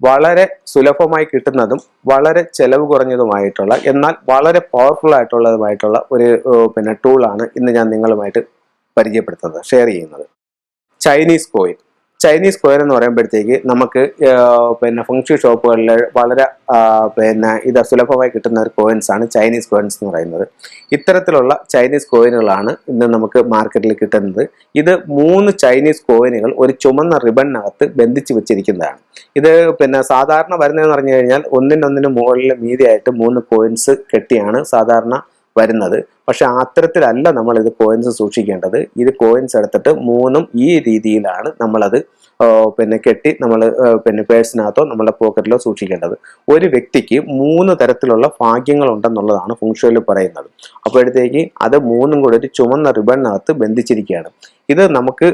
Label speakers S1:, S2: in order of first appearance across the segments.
S1: വളരെ സുലഭമായി കിട്ടുന്നതും വളരെ ചെലവ് കുറഞ്ഞതുമായിട്ടുള്ള എന്നാൽ വളരെ പവർഫുൾ ആയിട്ടുള്ളതുമായിട്ടുള്ള ഒരു പിന്നെ ടൂളാണ് ഇന്ന് ഞാൻ നിങ്ങളുമായിട്ട് പരിചയപ്പെടുത്തുന്നത് ഷെയർ ചെയ്യുന്നത്. ചൈനീസ് കോയിൻ ചൈനീസ് സ്ക്വയർ എന്ന് പറയുമ്പോഴത്തേക്ക് നമുക്ക് പിന്നെ ഫംഗ്ഷൻ ഷോപ്പുകളിൽ വളരെ പിന്നെ ഇത് സുലഭമായി കിട്ടുന്ന ഒരു കോയിൻസ് ആണ് ചൈനീസ് കോയിൻസ് എന്ന് പറയുന്നത്. ഇത്തരത്തിലുള്ള ചൈനീസ് കോയിനുകളാണ് ഇന്ന് നമുക്ക് മാർക്കറ്റിൽ കിട്ടുന്നത്. ഇത് മൂന്ന് ചൈനീസ് കോയിനുകൾ ഒരു ചുമന്ന റിബണിനകത്ത് ബന്ധിച്ച് വെച്ചിരിക്കുന്നതാണ്. ഇത് പിന്നെ സാധാരണ വരുന്നതെന്ന് പറഞ്ഞു കഴിഞ്ഞാൽ ഒന്നിനൊന്നിന് മുകളിൽ മീതിയായിട്ട് മൂന്ന് കോയിൻസ് കെട്ടിയാണ് സാധാരണ വരുന്നത്. പക്ഷെ അത്തരത്തിലല്ല നമ്മൾ ഇത് കോയിൻസ് സൂക്ഷിക്കേണ്ടത്. ഇത് കോയിൻസ് എടുത്തിട്ട് മൂന്നും ഈ രീതിയിലാണ് നമ്മളത് പിന്നെ കെട്ടി നമ്മൾ പിന്നെ പേഴ്സിനകത്തോ നമ്മുടെ പോക്കറ്റിലോ സൂക്ഷിക്കേണ്ടത്. ഒരു വ്യക്തിക്ക് മൂന്ന് തരത്തിലുള്ള ഭാഗ്യങ്ങൾ ഉണ്ടെന്നുള്ളതാണ് ഫുങ്ഷോയിൽ പറയുന്നത്. അപ്പോഴത്തേക്ക് അത് മൂന്നും കൂടെ ഒരു ചുമന്ന റിബണിനകത്ത് ബന്ധിച്ചിരിക്കുകയാണ്. ഇത് നമുക്ക്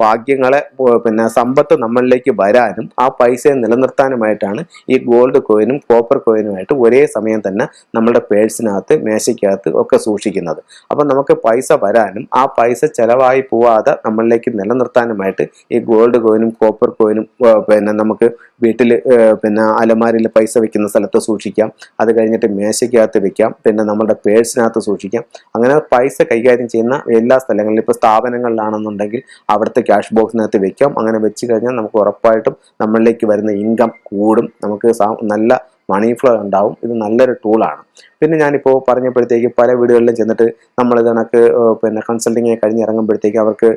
S1: ഭാഗ്യങ്ങളെ പിന്നെ സമ്പത്ത് നമ്മളിലേക്ക് വരാനും ആ പൈസയെ നിലനിർത്താനുമായിട്ടാണ് ഈ ഗോൾഡ് കോയിനും കോപ്പർ കോയിനുമായിട്ട് ഒരേ സമയം തന്നെ നമ്മുടെ പേഴ്സിനകത്ത് മേശയ്ക്കകത്ത് ഒക്കെ സൂക്ഷിക്കുന്നത്. അപ്പം നമുക്ക് പൈസ വരാനും ആ പൈസ ചിലവായി പോവാതെ നമ്മളിലേക്ക് നിലനിർത്താനുമായിട്ട് ഈ ഗോൾഡ് കോയിനും കോപ്പർ കോയിനും പിന്നെ നമുക്ക് വീട്ടിൽ പിന്നെ അലമാരിയിൽ പൈസ വെക്കുന്ന സ്ഥലത്ത് സൂക്ഷിക്കാം. അത് കഴിഞ്ഞിട്ട് മേശയ്ക്കകത്ത് വെക്കാം. പിന്നെ നമ്മുടെ പേഴ്സിനകത്ത് സൂക്ഷിക്കാം. അങ്ങനെ പൈസ കൈകാര്യം ചെയ്യുന്ന എല്ലാ സ്ഥലങ്ങളിലും ഇപ്പോൾ സ്ഥാപനങ്ങളിലാണെന്നുണ്ടെങ്കിൽ അവിടുത്തെ ക്യാഷ് ബോക്സിനകത്ത് വെക്കാം. അങ്ങനെ വെച്ച് കഴിഞ്ഞാൽ നമുക്ക് ഉറപ്പായിട്ടും നമ്മളിലേക്ക് വരുന്ന ഇൻകം കൂടും. നമുക്ക് നല്ല മണി ഫ്ലോ ഉണ്ടാവും. ഇത് നല്ലൊരു ടൂളാണ് പിന്നെ ഞാനിപ്പോൾ പറഞ്ഞപ്പോഴത്തേക്ക് പല വീടുകളിലും ചെന്നിട്ട് നമ്മൾ കണക്ക് പിന്നെ കൺസൾട്ടിങ് കഴിഞ്ഞ് ഇറങ്ങുമ്പോഴത്തേക്ക് അവർക്ക്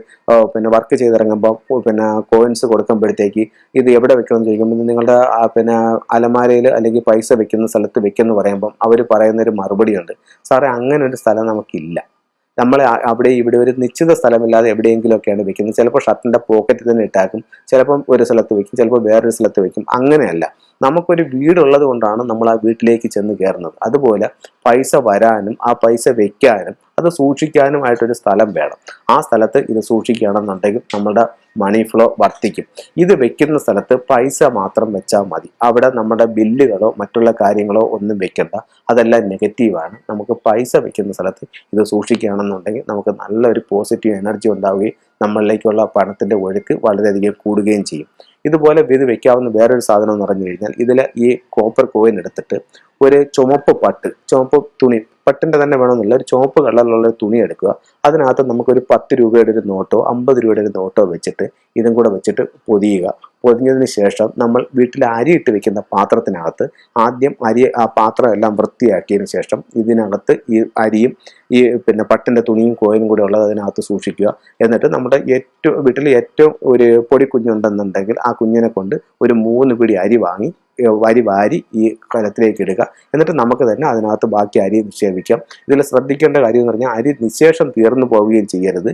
S1: പിന്നെ വർക്ക് ചെയ്തിറങ്ങുമ്പോൾ പിന്നെ കോയിൻസ് കൊടുക്കുമ്പോഴത്തേക്ക് ഇത് എവിടെ വെക്കണം ചോദിക്കുമ്പോൾ ഇത് നിങ്ങളുടെ പിന്നെ അലമാരയിൽ അല്ലെങ്കിൽ പൈസ വെക്കുന്ന സ്ഥലത്ത് വെക്കുമെന്ന് പറയുമ്പം അവർ പറയുന്നൊരു മറുപടിയുണ്ട്. സാറേ അങ്ങനെ ഒരു സ്ഥലം നമുക്കില്ല. നമ്മൾ അവിടെ ഇവിടെ ഒരു നിശ്ചിത സ്ഥലമില്ലാതെ എവിടെയെങ്കിലുമൊക്കെയാണ് വെക്കുന്നത്. ചിലപ്പോൾ ഷർട്ടിന്റെ പോക്കറ്റിൽ തന്നെ ഇട്ടാക്കും. ചിലപ്പം ഒരു സ്ഥലത്ത് വെക്കും. ചിലപ്പോൾ വേറൊരു സ്ഥലത്ത് വെക്കും. അങ്ങനെയല്ല. നമുക്കൊരു വീടുള്ളത് കൊണ്ടാണ് നമ്മൾ ആ വീട്ടിലേക്ക് ചെന്ന് കയറുന്നത്. അതുപോലെ പൈസ വരാനും ആ പൈസ വെക്കാനും അത് സൂക്ഷിക്കാനുമായിട്ടൊരു സ്ഥലം വേണം. ആ സ്ഥലത്ത് ഇത് സൂക്ഷിക്കുകയാണെന്നുണ്ടെങ്കിൽ നമ്മുടെ മണി ഫ്ലോ വർദ്ധിക്കും. ഇത് വെക്കുന്ന സ്ഥലത്ത് പൈസ മാത്രം വെച്ചാൽ മതി. അവിടെ നമ്മുടെ ബില്ലുകളോ മറ്റുള്ള കാര്യങ്ങളോ ഒന്നും വെക്കണ്ട. അതെല്ലാം നെഗറ്റീവാണ് നമുക്ക് പൈസ വെക്കുന്ന സ്ഥലത്ത് ഇത് സൂക്ഷിക്കുകയാണെന്നുണ്ടെങ്കിൽ നമുക്ക് നല്ലൊരു പോസിറ്റീവ് എനർജി ഉണ്ടാവുകയും നമ്മളിലേക്കുള്ള പണത്തിന്റെ ഒഴുക്ക് വളരെയധികം കൂടുകയും ചെയ്യും. ഇതുപോലെ ഇത് വെക്കാവുന്ന വേറൊരു സാധനം എന്ന് പറഞ്ഞു കഴിഞ്ഞാൽ ഇതിൽ ഈ കോപ്പർ കോയിൻ എടുത്തിട്ട് ഒരു ചുമപ്പ് പട്ട് ചുമപ്പ് തുണി പട്ടിന്റെ തന്നെ വേണമെന്നില്ല. ഒരു ചുവപ്പ് കളറിലുള്ള ഒരു തുണി എടുക്കുക. അതിനകത്ത് നമുക്കൊരു പത്ത് രൂപയുടെ ഒരു നോട്ടോ അമ്പത് രൂപയുടെ ഒരു നോട്ടോ വെച്ചിട്ട് ഇതും കൂടെ വെച്ചിട്ട് പൊതിയുക. പൊതിഞ്ഞതിന് ശേഷം നമ്മൾ വീട്ടിൽ അരിയിട്ട് വെക്കുന്ന പാത്രത്തിനകത്ത് ആദ്യം അരി ആ പാത്രം എല്ലാം വൃത്തിയാക്കിയതിന് ശേഷം ഇതിനകത്ത് ഈ അരിയും ഈ പിന്നെ പട്ടിന്റെ തുണിയും കോയിനും കൂടെ ഉള്ളത് അതിനകത്ത് സൂക്ഷിക്കുക. എന്നിട്ട് നമ്മുടെ ഏറ്റവും വീട്ടിൽ ഏറ്റവും ഒരു പൊടി കുഞ്ഞുണ്ടെന്നുണ്ടെങ്കിൽ ആ കുഞ്ഞിനെ കൊണ്ട് ഒരു മൂന്ന് പിടി അരി വാങ്ങി വരി വാരി ഈ കലത്തിലേക്ക് ഇടുക. എന്നിട്ട് നമുക്ക് തന്നെ അതിനകത്ത് ബാക്കി അരി നിക്ഷേപിക്കാം. ഇതിൽ ശ്രദ്ധിക്കേണ്ട കാര്യം എന്ന് പറഞ്ഞാൽ അരി നിശേഷം തീർന്നു പോവുകയും ചെയ്യരുത്.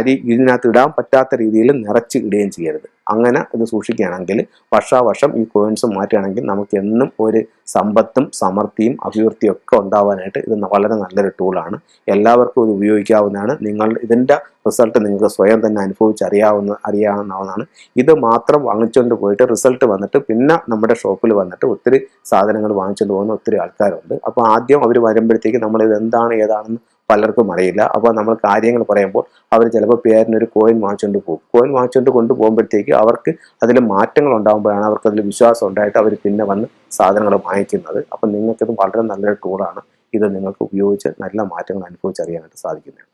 S1: അരി ഇതിനകത്ത് ഇടാൻ പറ്റാത്ത രീതിയിൽ നിറച്ച് ഇടുകയും ചെയ്യരുത്. അങ്ങനെ ഇത് സൂക്ഷിക്കുകയാണെങ്കിൽ വർഷാവർഷം ഈ കോയിൻസ് മാറ്റുകയാണെങ്കിൽ നമുക്ക് എന്നും ഒരു സമ്പത്തും സമൃദ്ധിയും അഭിവൃദ്ധിയും ഒക്കെ ഉണ്ടാവാനായിട്ട് ഇത് വളരെ നല്ലൊരു ടൂളാണ് എല്ലാവർക്കും ഇത് ഉപയോഗിക്കാവുന്നതാണ്. നിങ്ങൾ ഇതിന്റെ റിസൾട്ട് നിങ്ങൾക്ക് സ്വയം തന്നെ അനുഭവിച്ചറിയാവുന്ന അറിയാവുന്നതാണ്. ഇത് മാത്രം വാങ്ങിച്ചുകൊണ്ട് പോയിട്ട് റിസൾട്ട് വന്നിട്ട് പിന്നെ നമ്മുടെ ഷോപ്പിൽ വന്നിട്ട് ഒത്തിരി സാധനങ്ങൾ വാങ്ങിച്ചുകൊണ്ട് പോകുന്ന ഒത്തിരി ആൾക്കാരുണ്ട്. അപ്പോൾ ആദ്യം അവർ വരുമ്പോഴത്തേക്ക് നമ്മൾ ഇത് എന്താണ് ഏതാണെന്ന് പലർക്കും അറിയില്ല. അപ്പോൾ നമ്മൾ കാര്യങ്ങൾ പറയുമ്പോൾ അവർ ചിലപ്പോൾ പേരിനൊരു കോയിൻ വാങ്ങിച്ചുകൊണ്ട് പോകും. കോയിൻ വാങ്ങിച്ചുകൊണ്ട് കൊണ്ടുപോകുമ്പോഴത്തേക്ക് അവർക്ക് അതിൽ മാറ്റങ്ങൾ ഉണ്ടാകുമ്പോഴാണ് അവർക്ക് അതിൽ വിശ്വാസം ഉണ്ടായിട്ട് അവർ പിന്നെ വന്ന് സാധനങ്ങൾ വാങ്ങിക്കുന്നത്. അപ്പം നിങ്ങൾക്കിത് വളരെ നല്ലൊരു ടൂളാണ് ഇത് നിങ്ങൾക്ക് ഉപയോഗിച്ച് നല്ല മാറ്റങ്ങൾ അനുഭവിച്ചറിയാനായിട്ട് സാധിക്കുന്നതാണ്.